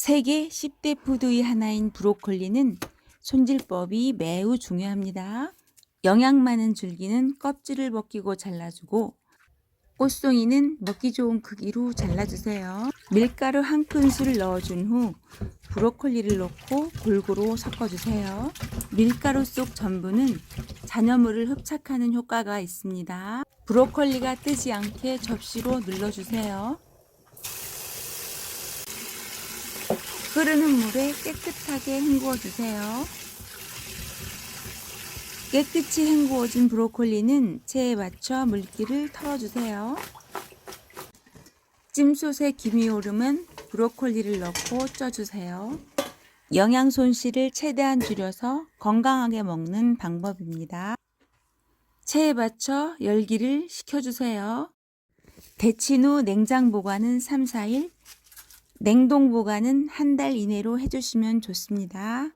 세계 10대 푸드의 하나인 브로콜리는 손질법이 매우 중요합니다. 영양 많은 줄기는 껍질을 벗기고 잘라주고 꽃송이는 먹기 좋은 크기로 잘라주세요. 밀가루 한 큰술 넣어준 후 브로콜리를 넣고 골고루 섞어주세요. 밀가루 속 전분은 잔여물을 흡착하는 효과가 있습니다. 브로콜리가 뜨지 않게 접시로 눌러주세요. 흐르는 물에 깨끗하게 헹구어 주세요. 깨끗이 헹구어진 브로콜리는 체에 맞춰 물기를 털어주세요. 찜솥에 김이 오르면 브로콜리를 넣고 쪄주세요. 영양 손실을 최대한 줄여서 건강하게 먹는 방법입니다. 체에 맞춰 열기를 식혀주세요. 데친 후 냉장 보관은 3, 4일, 냉동 보관은 한 달 이내로 해주시면 좋습니다.